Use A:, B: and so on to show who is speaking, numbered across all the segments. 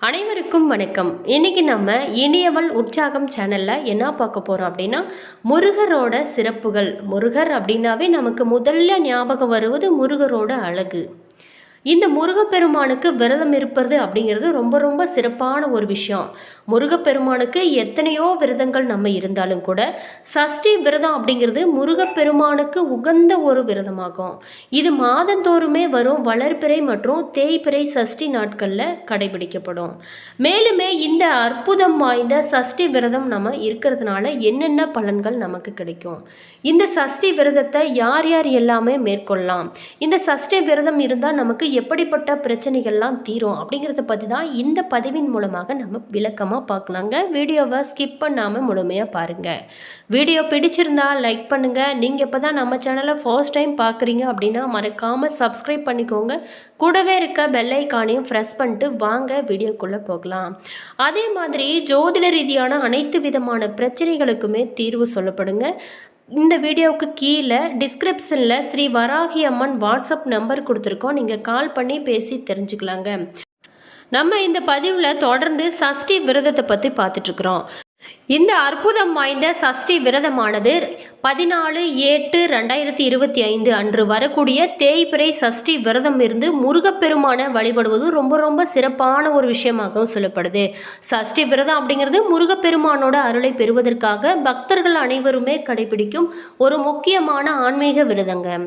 A: அனைவருக்கும் வணக்கம். இன்னைக்கு நம்ம இனியவள் உற்சாகம் சேனலில் என்ன பார்க்க போகிறோம் அப்படின்னா முருகரோட சிறப்புகள். முருகர் அப்படின்னாவே நமக்கு முதல்ல ஞாபகம் வருவது முருகரோட அழகு. இந்த முருகப்பெருமானுக்கு விரதம் இருப்பது அப்படிங்கிறது ரொம்ப ரொம்ப சிறப்பான ஒரு விஷயம். முருகப்பெருமானுக்கு எத்தனையோ விரதங்கள் நம்ம இருந்தாலும் கூட சஷ்டி விரதம் அப்படிங்கிறது முருகப்பெருமானுக்கு உகந்த ஒரு விரதமாகும். இது மாதந்தோறுமே வரும் வளர்பிறை மற்றும் தேய்பிறை சஷ்டி நாட்களில் கடைபிடிக்கப்படும். மேலுமே இந்த அற்புதம் வாய்ந்த சஷ்டி விரதம் நம்ம இருக்கிறதுனால என்னென்ன பலன்கள் நமக்கு கிடைக்கும்? இந்த சஷ்டி விரதத்தை யார் யார் எல்லாமே மேற்கொள்ளலாம். இந்த சஷ்டி விரதம் இருந்தால் நமக்கு எப்படிப்பட்ட பிரச்சனைகள்லாம் தீரும் அப்படிங்கிறத பற்றி தான் இந்த பதிவின் மூலமாக நம்ம விளக்கமாக பார்க்கலாங்க. வீடியோவை ஸ்கிப் பண்ணாமல் முழுமையாக பாருங்கள் வீடியோ பிடிச்சிருந்தா லைக் பண்ணுங்கள் நீங்கள் இப்போ தான் நம்ம சேனலை ஃபர்ஸ்ட் டைம் பார்க்குறீங்க அப்படின்னா மறக்காமல் சப்ஸ்கிரைப் பண்ணிக்கோங்க. கூடவே இருக்க பெல்லைக்கானையும் ப்ரெஸ் பண்ணிட்டு வாங்க வீடியோக்குள்ளே போகலாம். அதே மாதிரி ஜோதிட ரீதியான அனைத்து விதமான பிரச்சனைகளுக்குமே தீர்வு சொல்லப்படுங்க. இந்த வீடியோவுக்கு கீழே டிஸ்கிரிப்ஷனில் ஸ்ரீ வராகி அம்மன் வாட்ஸ்அப் நம்பர் கொடுத்துருக்கோம். நீங்கள் கால் பண்ணி பேசி தெரிஞ்சுக்கலாங்க. நம்ம இந்த பதிவில் தொடர்ந்து சஷ்டி விரதத்தை பற்றி பார்த்துட்ருக்குறோம் இந்த அற்புதம் வாய்ந்த சஷ்டி விரதமானது பதினாலு எட்டு ரெண்டாயிரத்தி இருபத்தி ஐந்து அன்று வரக்கூடிய தேய்பிறை சஷ்டி விரதம் இருந்து முருகப்பெருமானை வழிபடுவது ரொம்ப ரொம்ப சிறப்பான ஒரு விஷயமாகவும் சொல்லப்படுது. சஷ்டி விரதம் அப்படிங்கிறது முருகப்பெருமானோட அருளை பெறுவதற்காக பக்தர்கள் அனைவருமே கடைபிடிக்கும் ஒரு முக்கியமான ஆன்மீக விரதங்க.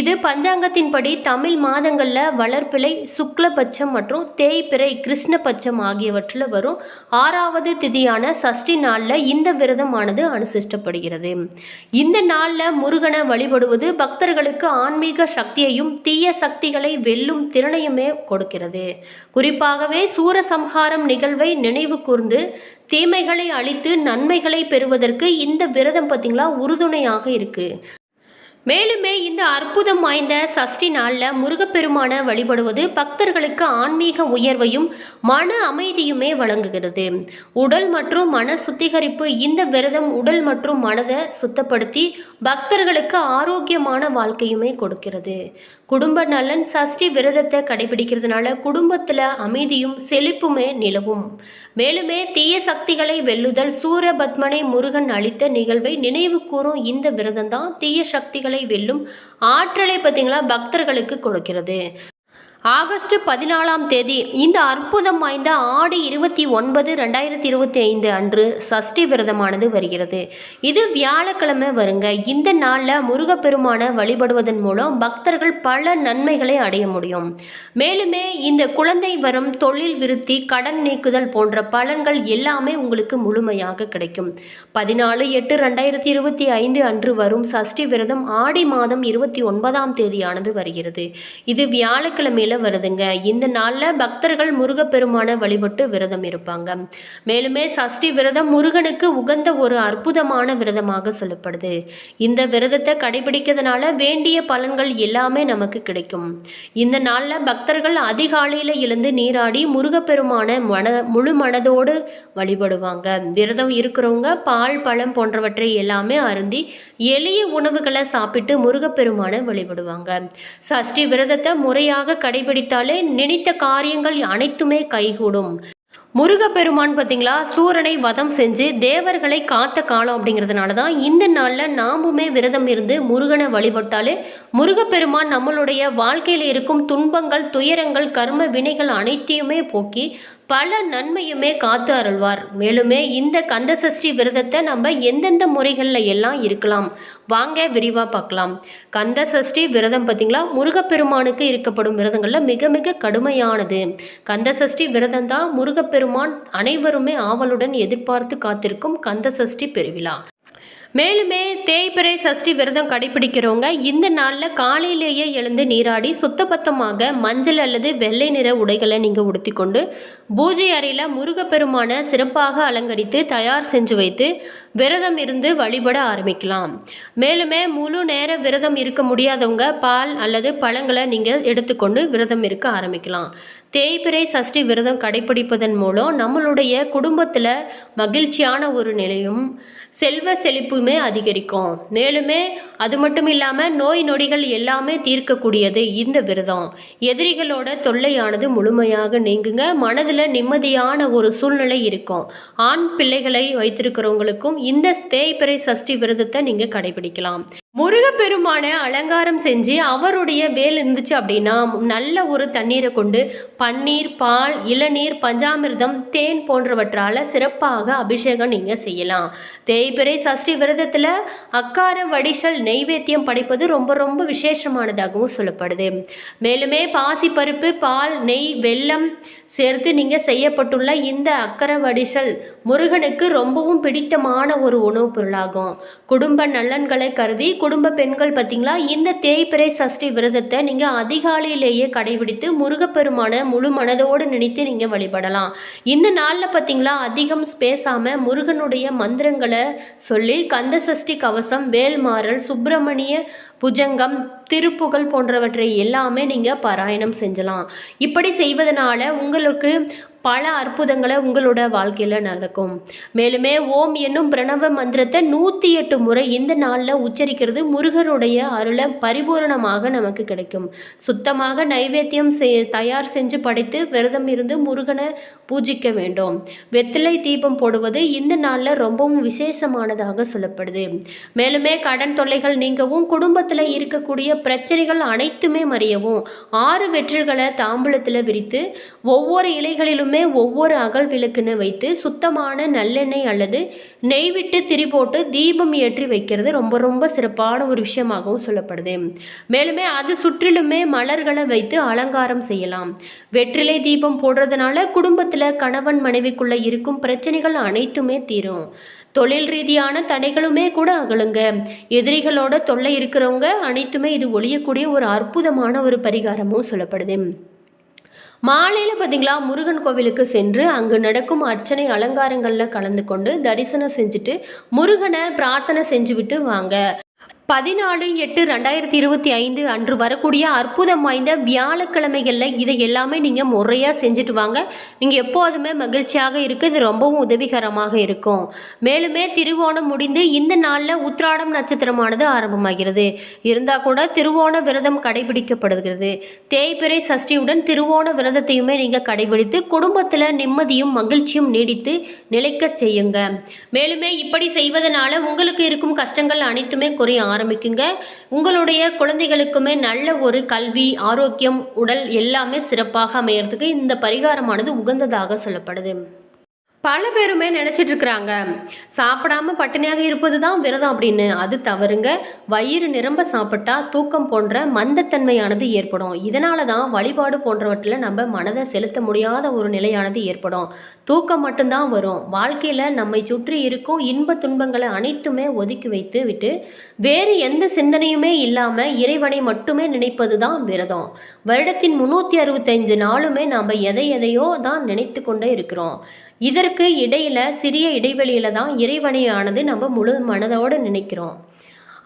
A: இது பஞ்சாங்கத்தின்படி தமிழ் மாதங்களில் வளர்ப்பிலை சுக்லபட்சம் மற்றும் தேய்பிறை கிருஷ்ணபட்சம் ஆகியவற்றில் வரும் ஆறாவது திதியான சஷ்டி நாளில் இந்த விரதமானது அனுசிஷ்டப்படுகிறது இந்த நாளில் முருகனை வழிபடுவது பக்தர்களுக்கு ஆன்மீக சக்தியையும் தீய சக்திகளை வெல்லும் திறனையுமே கொடுக்கிறது. குறிப்பாகவே சூரசம்ஹாரம் நிகழ்வை நினைவு கூர்ந்து தீமைகளை அழித்து நன்மைகளை பெறுவதற்கு இந்த விரதம் பார்த்திங்களா உறுதுணையாக இருக்குது மேலுமே இந்த அற்புதம் வாய்ந்த சஷ்டி நாளில் முருகப்பெருமானை வழிபடுவது பக்தர்களுக்கு ஆன்மீக உயர்வையும் மன அமைதியுமே வழங்குகிறது. உடல் மற்றும் மன சுத்திகரிப்பு இந்த விரதம் உடல் மற்றும் மனதை சுத்தப்படுத்தி பக்தர்களுக்கு ஆரோக்கியமான வாழ்க்கையுமே கொடுக்கிறது. குடும்ப நலன் சஷ்டி விரதத்தை கடைபிடிக்கிறதுனால குடும்பத்தில் அமைதியும் செழிப்புமே நிலவும். மேலுமே தீய சக்திகளை வெல்லுதல் சூரபத்மனை முருகன் அளித்த நிகழ்வை நினைவு கூறும் இந்த விரதம் தான் தீய சக்திகளை வெல்லும் ஆற்றலை பார்த்தீங்களா பக்தர்களுக்கு கொடுக்கிறது. ஆகஸ்ட் பதினாலாம் தேதி இந்த அற்புதம் வாய்ந்த ஆடி இருபத்தி ஒன்பது ரெண்டாயிரத்தி இருபத்தி ஐந்து அன்று சஷ்டி விரதமானது வருகிறது. இது வியாழக்கிழமை வருங்க. இந்த நாளில் முருகப்பெருமானை வழிபடுவதன் மூலம் பக்தர்கள் பல நன்மைகளை அடைய முடியும். மேலுமே இந்த குழந்தை வரும் தொழில் விருத்தி கடன் நீக்குதல் போன்ற பலன்கள் எல்லாமே உங்களுக்கு முழுமையாக கிடைக்கும். பதினாலு எட்டு ரெண்டாயிரத்தி இருபத்தி ஐந்து அன்று வரும் சஷ்டி விரதம் ஆடி மாதம் இருபத்தி ஒன்பதாம் தேதியானது வருகிறது. இது வியாழக்கிழமையில வருதுங்க. இந்த நாளில் பக்தர்கள் முருகப்பெருமானை வழிபட்டு விரதம் இருப்பாங்க. மேலுமே சஷ்டி விரதம் முருகனுக்கு உகந்த ஒரு அற்புதமான விரதமாக சொல்லப்படுது. இந்த விரதத்தை கடைபிடிக்கிறதுனால வேண்டிய பலன்கள் எல்லாமே நமக்கு கிடைக்கும். இந்த நாளில் பக்தர்கள் அதிகாலையில் எழுந்து நீராடி முருகப்பெருமான மன முழு மனதோடு வழிபடுவாங்க. விரதம் இருக்கிறவங்க பால் பழம் போன்றவற்றை எல்லாமே அருந்தி எளிய உணவுகளை சாப்பிட்டு முருகப்பெருமானை வழிபடுவாங்க. சஷ்டி விரதத்தை முறையாக கடைபிடித்தாலே நினைத்த காரியங்கள் அனைத்துமே கைகூடும். முருகப்பெருமான் பார்த்தீங்களா? சூரனை வதம் செஞ்சு தேவர்களை காத்த காலம் அப்படிங்கிறதுனால தான் இந்த நாளில் நாமுமே விரதம் இருந்து முருகனை வழிபட்டாலே முருகப்பெருமான் நம்மளுடைய வாழ்க்கையில் இருக்கும் துன்பங்கள் துயரங்கள் கர்ம வினைகள் அனைத்தையுமே போக்கி பல நன்மையுமே காத்து அருள்வார். மேலுமே இந்த கந்த சஷ்டி விரதத்தை நம்ம எந்தெந்த முறைகளில் எல்லாம் இருக்கலாம்? வாங்க விரிவாக பார்க்கலாம். கந்த சஷ்டி விரதம் பார்த்திங்களா? முருகப்பெருமானுக்கு இருக்கப்படும் விரதங்களில் மிக மிக கடுமையானது. கந்த சஷ்டி விரதம் தான் முருகப்பெருமான் அனைவருமே ஆவலுடன் எதிர்பார்த்து காத்திருக்கும் கந்த சஷ்டி பெருவிழா. மேலுமே தேய்பிறை சஷ்டி விரதம் கடைபிடிக்கிறவங்க இந்த நாளில் காலையிலேயே எழுந்து நீராடி சுத்தபத்தமாக மஞ்சள் அல்லது வெள்ளை நிற உடைகளை நீங்கள் உடுத்திக்கொண்டு பூஜை அறையில் முருகப்பெருமான சிறப்பாக அலங்கரித்து தயார் செஞ்சு வைத்து விரதம் இருந்து வழிபட ஆரம்பிக்கலாம். மேலுமே முழு நேர விரதம் இருக்க முடியாதவங்க பால் அல்லது பழங்களை நீங்கள் எடுத்துக்கொண்டு விரதம் இருக்க ஆரம்பிக்கலாம். தேய்பிறை சஷ்டி விரதம் கடைபிடிப்பதன் மூலம் நம்மளுடைய குடும்பத்தில் மகிழ்ச்சியான ஒரு நிலையும் செல்வ செழிப்புமே அதிகரிக்கும். மேலுமே அது மட்டும் இல்லாமல் நோய் நொடிகள் எல்லாமே தீர்க்கக்கூடியது இந்த விரதம். எதிரிகளோட தொல்லையானது முழுமையாக நீங்குங்க. மனதில் நிம்மதியான ஒரு சூழ்நிலை இருக்கும். ஆண் பிள்ளைகளை வைத்திருக்கிறவங்களுக்கும் இந்த தேய்பிறை சஷ்டி விரதத்தை நீங்கள் கடைபிடிக்கலாம். முருகப்பெருமானை அலங்காரம் செஞ்சு அவருடைய வேல் இருந்துச்சு அப்படின்னா நல்ல ஒரு தண்ணீரை கொண்டு பன்னீர் பால் இளநீர் பஞ்சாமிர்தம் தேன் போன்றவற்றால் சிறப்பாக அபிஷேகம் நீங்கள் செய்யலாம். தேய்பிறை சஷ்டி விரதத்தில் அக்கார வடிசல் நெய்வேத்தியம் படைப்பது ரொம்ப ரொம்ப விசேஷமானதாகவும் சொல்லப்படுது. மேலுமே பாசிப்பருப்பு பால் நெய் வெல்லம் சேர்த்து நீங்கள் செய்யப்பட்டுள்ள இந்த அக்கர வடிசல் முருகனுக்கு ரொம்பவும் பிடித்தமான ஒரு உணவுப் பொருளாகும். குடும்ப நலன்களை கருதி குடும்ப பெண்கள் பார்த்தீங்களா இந்த தேய்பிறை சஷ்டி விரதத்தை நீங்கள் அதிகாலையிலேயே கடைபிடித்து முருகப்பெருமான முழு மனதோடு நினைத்து நீங்கள் வழிபடலாம். இந்த நாளில் பார்த்தீங்களா அதிகம் பேசாமல் முருகனுடைய மந்திரங்களை சொல்லி கந்த சஷ்டி கவசம் வேல்மாறல் சுப்பிரமணிய புஜங்கம் திருப்புகழ் போன்றவற்றை எல்லாமே நீங்கள் பாராயணம் செஞ்சலாம். இப்படி செய்வதனால உங்களுக்கு பல அற்புதங்களை உங்களோட வாழ்க்கையில் நடக்கும். மேலுமே ஓம் என்னும் பிரணவ மந்திரத்தை நூற்றி எட்டு முறை இந்த நாளில் உச்சரிக்கிறது முருகருடைய அருளை பரிபூரணமாக நமக்கு கிடைக்கும். சுத்தமாக நைவேத்தியம் செய் தயார் செஞ்சு படைத்து விரதம் இருந்து முருகனை பூஜிக்க வேண்டும். வெத்திலை தீபம் போடுவது இந்த நாளில் ரொம்பவும் விசேஷமானதாக சொல்லப்படுது. மேலுமே கடன் தொல்லைகள் நீங்கவும் குடும்பத்தில் இருக்கக்கூடிய பிரச்சனைகள் அனைத்துமே மறியவும் ஆறு வெற்றிகளை தாம்பூலத்தில் விரித்து ஒவ்வொரு இலைகளிலுமே ஒவ்வொரு அகல் விளக்குன்னு வைத்து சுத்தமான நல்லெண்ணெய் அல்லது நெய் விட்டு திரி போட்டு தீபம் ஏற்றி வைக்கிறது ரொம்ப ரொம்ப சிறப்பான ஒரு விஷயமாகவும் சொல்லப்படுது. மேலுமே அது சுற்றிலுமே மலர்களை வைத்து அலங்காரம் செய்யலாம். வெற்றிலை தீபம் போடுறதுனால குடும்பத்தில் கணவன் மனைவிக்குள்ள இருக்கும் பிரச்சனைகள் அனைத்துமே தீரும். தொழில் ரீதியான தடைகளுமே கூட அகலுங்க. எதிரிகளோட தொல்லை இருக்கிறவங்க அனைத்துமே இது ஒழியக்கூடிய ஒரு அற்புதமான ஒரு பரிகாரமும் சொல்லப்படுது. மாலையில் பார்த்தீங்களா முருகன் கோவிலுக்கு சென்று அங்கு நடக்கும் அர்ச்சனை அலங்காரங்களில் கலந்து கொண்டு தரிசனம் செஞ்சுட்டு முருகனை பிரார்த்தனை செஞ்சுவிட்டு வாங்க. பதினாலு எட்டு ரெண்டாயிரத்தி இருபத்தி ஐந்து அன்று வரக்கூடிய அற்புதம் வாய்ந்த வியாழக்கிழமைகளில் இதை எல்லாமே நீங்கள் முறையாக செஞ்சுட்டு வாங்க. நீங்கள் எப்போதுமே மகிழ்ச்சியாக இருக்க. இது ரொம்பவும் உதவிகரமாக இருக்கும். மேலுமே திருவோணம் முடிந்து இந்த நாளில் உத்ராடம் நட்சத்திரமானது ஆரம்பமாகிறது. இருந்தால் கூட திருவோண விரதம் கடைபிடிக்கப்படுகிறது. தேய்பிறை சஷ்டியுடன் திருவோண விரதத்தையுமே நீங்கள் கடைபிடித்து குடும்பத்தில் நிம்மதியும் மகிழ்ச்சியும் நீடித்து நிலைக்கச் செய்யுங்க. மேலுமே இப்படி செய்வதனால உங்களுக்கு இருக்கும் கஷ்டங்கள் அனைத்துமே குறையும் ஆரம்பிக்குங்க. உங்களுடைய குழந்தைகளுக்குமே நல்ல ஒரு கல்வி ஆரோக்கியம் உடல் எல்லாமே சிறப்பாக அமையறதுக்கு இந்த பரிகாரமானது உகந்ததாக சொல்லப்படுது. பல பேருமே நினச்சிட்டு இருக்கிறாங்க சாப்பிடாம பட்டினியாக இருப்பது தான் விரதம் அப்படின்னு. அது தவறுங்க. வயிறு நிரம்ப சாப்பிட்டா தூக்கம் போன்ற மந்தத்தன்மையானது ஏற்படும். இதனால தான் வழிபாடு போன்றவற்றில் நம்ம மனதை செலுத்த முடியாத ஒரு நிலையானது ஏற்படும். தூக்கம் மட்டும்தான் வரும். வாழ்க்கையில் நம்மை சுற்றி இருக்கும் இன்ப துன்பங்களை அனைத்துமே ஒதுக்கி வைத்து விட்டு வேறு எந்த சிந்தனையுமே இல்லாமல் இறைவனை மட்டுமே நினைப்பது தான் விரதம். வருடத்தின் முந்நூற்றி அறுபத்தைந்து நாளுமே நாம் எதை எதையோ தான் நினைத்து கொண்டே இருக்கிறோம். இதற்கு இடையில் சிறிய இடைவெளியில தான் இறைவனையானது நம்ம முழு மனதோடு நினைக்கிறோம்.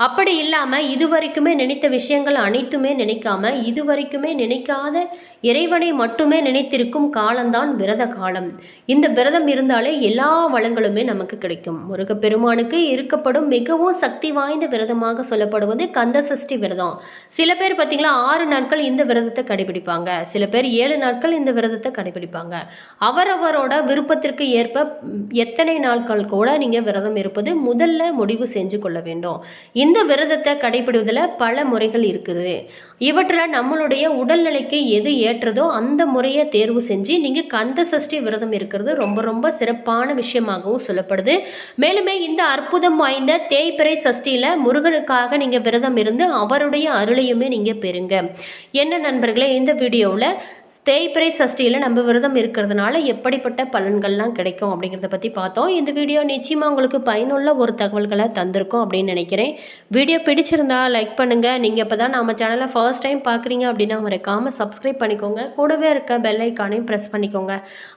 A: அப்படி இல்லாமல் இது வரைக்குமே நினைத்த விஷயங்கள் அனைத்துமே நினைக்காம இது வரைக்குமே நினைக்காத இறைவனை மட்டுமே நினைத்திருக்கும் காலம்தான் விரத காலம். இந்த விரதம் இருந்தாலே எல்லா வளங்களுமே நமக்கு கிடைக்கும். முருகப்பெருமானுக்கு இருக்கப்படும் மிகவும் சக்தி வாய்ந்த விரதமாக சொல்லப்படுவது கந்த சஷ்டி விரதம். சில பேர் பார்த்தீங்களா ஆறு நாட்கள் இந்த விரதத்தை கடைபிடிப்பாங்க. சில பேர் ஏழு நாட்கள் இந்த விரதத்தை கடைபிடிப்பாங்க. அவரவரோட விருப்பத்திற்கு ஏற்ப எத்தனை நாட்கள் கூட நீங்கள் விரதம் இருப்பது முதல்ல முடிவு செஞ்சு கொள்ள வேண்டும். இந்த விரதத்தை கடைபிடிவதில் பல முறைகள் இருக்குது. இவற்றில் நம்மளுடைய உடல்நிலைக்கு எது ஏற்றதோ அந்த முறையை தேர்வு செஞ்சு நீங்கள் கந்த சஷ்டி விரதம் இருக்கிறது ரொம்ப ரொம்ப சிறப்பான விஷயமாகவும் சொல்லப்படுது. மேலுமே இந்த அற்புதம் வாய்ந்த தேய்பிறை சஷ்டியில் முருகனுக்காக நீங்கள் விரதம் இருந்து அவருடைய அருளையுமே நீங்கள் பெறுங்க. என்ன நண்பர்களே இந்த வீடியோவில் தேய்பிரை சஷ்டியில் நம்ம விரதம் இருக்கிறதுனால எப்படிப்பட்ட பலன்கள்லாம் கிடைக்கும் அப்படிங்கிறத பற்றி பார்த்தோம். இந்த வீடியோ நிச்சயமாக உங்களுக்கு பயனுள்ள ஒரு தகவல்களை தந்திருக்கும் அப்படின்னு நினைக்கிறேன். வீடியோ பிடிச்சிருந்தா லைக் பண்ணுங்கள் நீங்கள் இப்போ தான் நம்ம சேனலை ஃபர்ஸ்ட் டைம் பார்க்குறீங்க அப்படின்னா மறக்காமல் சப்ஸ்கிரைப் பண்ணிக்கோங்க. கூடவே இருக்க பெல் ஐக்கானையும் ப்ரெஸ் பண்ணிக்கோங்க.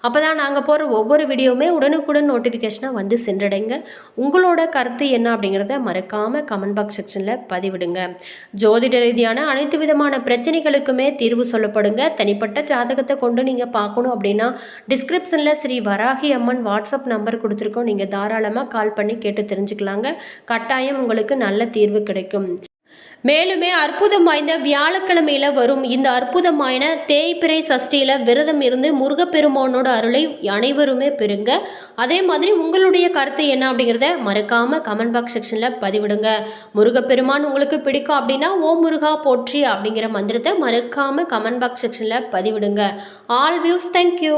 A: அப்போ தான் நாங்கள் போகிற ஒவ்வொரு வீடியோவுமே உடனுக்குடன் நோட்டிஃபிகேஷனாக வந்து சென்றடைங்க. உங்களோட கருத்து என்ன அப்படிங்கிறத மறக்காமல் கமெண்ட் பாக்ஸ் செக்ஷனில் பதிவிடுங்க. ஜோதிட ரீதியான அனைத்து விதமான பிரச்சனைகளுக்குமே தீர்வு சொல்லப்படுங்க. தனிப்பட்ட ஜாதகத்தை கொண்டு நீங்கள் பார்க்கணும் அப்படின்னா டிஸ்கிரிப்ஷனில் ஸ்ரீ வராகி அம்மன் வாட்ஸ்அப் நம்பர் கொடுத்துருக்கோம். நீங்கள் தாராளமாக கால் பண்ணி கேட்டு தெரிஞ்சுக்கலாங்க. கட்டாயம் உங்களுக்கு நல்ல தீர்வு கிடைக்கும். மேலுமே அற்புதம் வாய்ந்த வியாழக்கிழமையில வரும் இந்த அற்புதமான தேய்பிறை சஷ்டியில விரதம் இருந்து முருகப்பெருமானோட அருளை அனைவருமே பெறுங்க. அதே மாதிரி உங்களுடைய கருத்து என்ன அப்படிங்கிறத மறக்காம கமெண்ட் பாக்ஸ் செக்ஷன்ல பதிவிடுங்க. முருகப்பெருமான் உங்களுக்கு பிடிக்கும் அப்படின்னா ஓ முருகா போற்றி அப்படிங்கிற மந்திரத்தை மறக்காம கமெண்ட் பாக்ஸ் செக்ஷன்ல பதிவிடுங்க. All views thank you